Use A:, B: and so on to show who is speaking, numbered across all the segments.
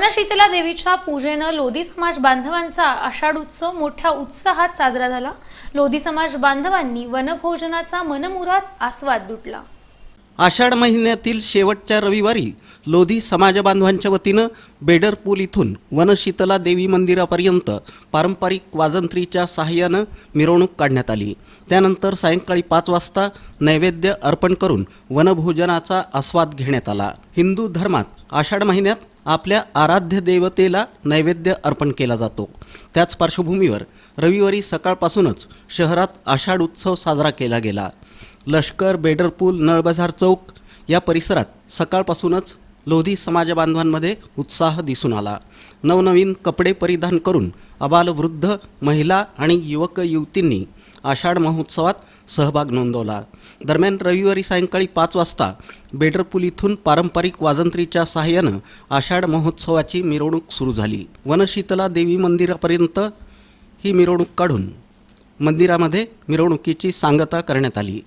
A: वनशीतला देवीच्या पूजेनं लोधी समाज बांधवांचा आषाढ उत्सव मोठ्या उत्साहात साजरा झाला. लोधी समाज बांधवांनी वनभोजनाचा मनमुराद आस्वाद लुटला.
B: आषाढ महिन्यातील शेवटच्या रविवारी लोधी समाज बांधवांच्या वतीनं बेडरपूल इथून वनशीतला देवी मंदिरापर्यंत पारंपरिक वाजंत्रीच्या सहाय्यानं मिरवणूक काढण्यात आली. त्यानंतर सायंकाळी पाच वाजता नैवेद्य अर्पण करून वनभोजनाचा आस्वाद घेण्यात आला. हिंदू धर्मात आषाढ महिन्यात आपल्या आराध्य देवतेला नैवेद्य अर्पण केला जातो. त्याच पार्श्वभूमीवर रविवारी सकाळपासूनच शहरात आषाढ उत्सव साजरा केला गेला. लष्कर बेडरपूल नळबजार चौक या परिसरात सकाळपासूनच लोधी समाजबांधवांमध्ये उत्साह दिसून आला. नवनवीन कपडे परिधान करून अबालवृद्ध महिला आणि युवक युवतींनी आषाढ महोत्सवात सहभाग नोंदवला. दरम्यान रविवारी सायंकाळी पाच वाजता बेडरपूल इथून पारंपरिक वाजंत्रीच्या सहाय्यानं आषाढ महोत्सवाची मिरवणूक सुरू झाली. वनशीतला देवी मंदिरापर्यंत ही मिरवणूक काढून मंदिरामध्ये मिरवणुकीची सांगता करण्यात आली.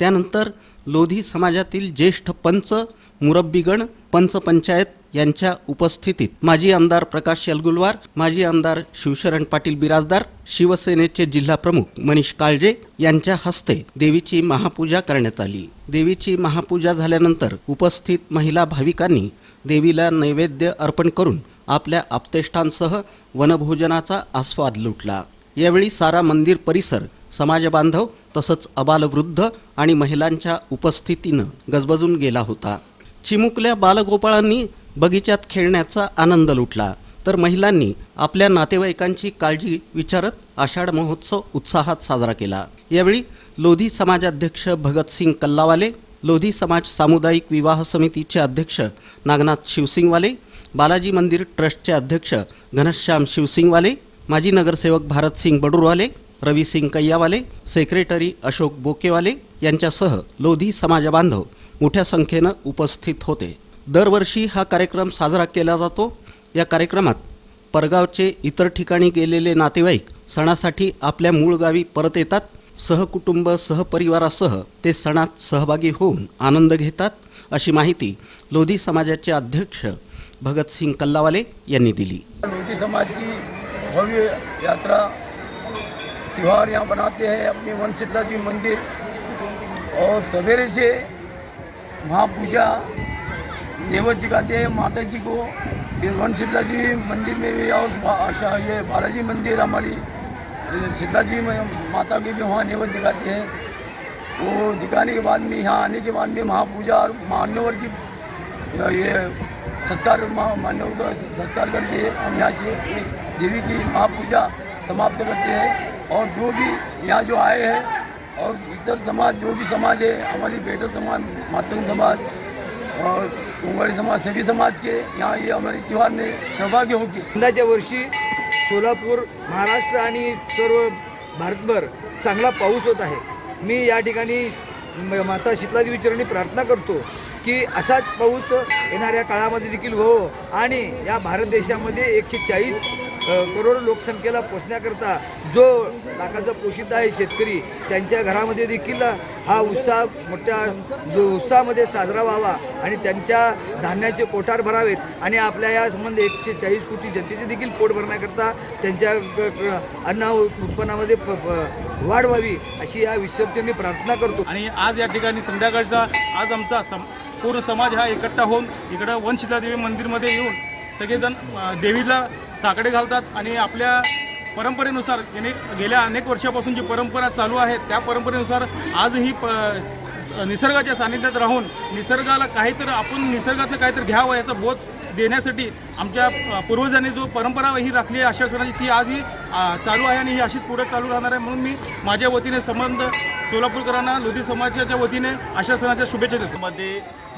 B: त्यानंतर लोधी समाजातील ज्येष्ठ पंच मुरब्बीगण पंचपंचायत यांच्या उपस्थितीत माजी आमदार प्रकाश शेलगुलवार माजी आमदार शिवशरण पाटील बिराजदार शिवसेनेचे जिल्हाप्रमुख मनीष काळजे यांच्या हस्ते देवीची महापूजा करण्यात आली. देवीची महापूजा झाल्यानंतर उपस्थित महिला भाविकांनी देवीला नैवेद्य अर्पण करून आपल्या आप्तेष्टांसह वनभोजनाचा आस्वाद लुटला. यावेळी सारा मंदिर परिसर समाजबांधव तसंच अबालवृद्ध आणि महिलांच्या उपस्थितीनं गजबजून गेला होता. चिमुकल्या बालगोपाळांनी बगीच्यात खेळण्याचा आनंद लुटला. तर महिलांनी आपल्या नातेवाईकांची काळजी विचारत आषाढ महोत्सव उत्साहात साजरा केला. यावेळी लोधी समाजाध्यक्ष भगतसिंग कल्लावाले लोधी समाज सामुदायिक विवाह समितीचे अध्यक्ष नागनाथ शिवसिंगवाले बालाजी मंदिर ट्रस्टचे अध्यक्ष घनश्याम शिवसिंगवाले माजी नगरसेवक भारतसिंग बडूरवाले रविसिंग कैयावाले सेक्रेटरी अशोक बोकेवाले यांच्यासह लोधी समाजबांधव मोठ्या संख्येनं उपस्थित होते. दरवर्षी हा कार्यक्रम साजरा केला जातो. या कार्यक्रमात परगावचे इतर ठिकाणी गेलेले नातेवाईक सणासाठी आपल्या मूळ गावी परत येतात. सहकुटुंब सहपरिवारासह ते सणात सहभागी होऊन आनंद घेतात अशी माहिती लोधी समाजाचे अध्यक्ष भगतसिंग कल्लावाले यांनी दिली.
C: लोधी समाज की भव्य यात्रा त्यौहार यहाँ बनाते हैं अपनी वनशीतला जी मंदिर। और सवेरे से महापूजा नेवत दिखाते हैं माता जी को। फिर वनशीतला जी मंदिर में भी और आशा ये बालाजी मंदिर हमारी शीतला जी में माता के भी वहाँ नेवत दिखाते हैं। वो दिखाने के बाद में, यहाँ आने के बाद में महापूजा और मान्यवर की ये सत्कार मान्यवर का सत्कार करके, हम यहाँ से देवी की महापूजा समाप्त करते हैं। और जो भी यहाँ जो आए हैं और इतर समाज जो भी समाज है हमारी बेटर समाज मातंग समाज और कुंवारी समाज सभी समाज के यहाँ ये हमारे त्यौहार में सहभागी होगी
D: यंदाच्या वर्षी सोलापूर महाराष्ट्र आणि सर्व भारतभर चांगला पाऊस होत आहे. मी या ठिकाणी माता शीतलादेवी चरणी प्रार्थना करतो. की असाच पाऊस येणाऱ्या काळामध्ये देखील हो. आणि या भारत देशामध्ये एकशे चाळीस करोड लोकसंख्येला पोचण्याकरता जो लाखाचा पोषित आहे शेतकरी त्यांच्या घरामध्ये देखील हा उत्साह मोठ्या जो उत्साहामध्ये साजरा व्हावा आणि त्यांच्या धान्याचे कोठार भरावेत आणि आपल्या या संबंध एकशे चाळीस कोटी जनतेचे देखील पोट भरण्याकरता त्यांच्या अन्न उत्पन्नामध्ये प- वाढ व्हावी अशी या विश्वचरणी प्रार्थना करतो.
E: आणि आज या ठिकाणी संध्याकाळचा आज आमचा सम पूर्ण समाज हा एकट्ठा होऊन इकडं वनशिला देवी मंदिरमध्ये येऊन सगळेजण देवीला साकडे घालतात आणि आपल्या परंपरेनुसार याने गेल्या अनेक वर्षापासून जी परंपरा चालू आहे त्या परंपरेनुसार आजही प निसर्गाच्या सानिध्यात राहून निसर्गाला काहीतरी आपण निसर्गातलं काहीतरी घ्यावं याचा बोध देण्यासाठी आमच्या पूर्वजांनी जो परंपरा ही राखली आहे अशा सणाची ती आजही चालू आहे आणि ही अशीच पुढे चालू राहणार आहे. म्हणून मी माझ्या वतीने संबंध सोलापूरकरांना लोधी समाजाच्या वतीने अशा सणाच्या शुभेच्छा देतो.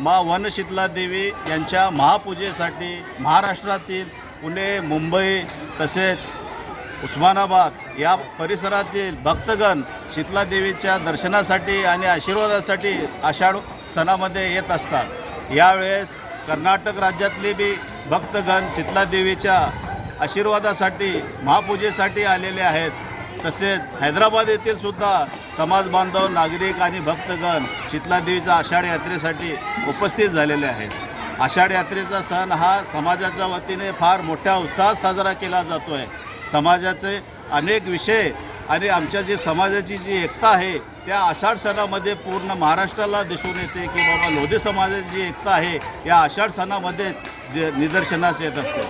F: मा वनशीतला देवी यांच्या महापूजेसाठी महाराष्ट्रातील पुणे मुंबई तसेच उस्मानाबाद या परिसरातील भक्तगण शीतला देवीच्या दर्शनासाठी आणि आशीर्वादासाठी आषाढ सणामध्ये येत असतात. यावेळेस कर्नाटक राज्यातले बी भक्तगण शीतला देवीच्या आशीर्वादासाठी महापूजेसाठी आलेले आहेत. तसेच हैदराबाद येथील सुद्धा समाज बांधव नागरिक आणि भक्तगण शीतलादेवीच्या आषाढ यात्रेसाठी उपस्थित झालेले आहेत. आषाढ यात्रेचा सण हा समाजाच्या वतीने फार मोठ्या उत्साहात साजरा केला जातो आहे समाजाचे अनेक विषय आणि आमच्या जे समाजाची जी एकता आहे त्या आषाढ सणामध्ये पूर्ण महाराष्ट्राला दिसून येते की बाबा लोधी समाजाची जी एकता आहे या आषाढ सणामध्येच जे निदर्शनास येत असते.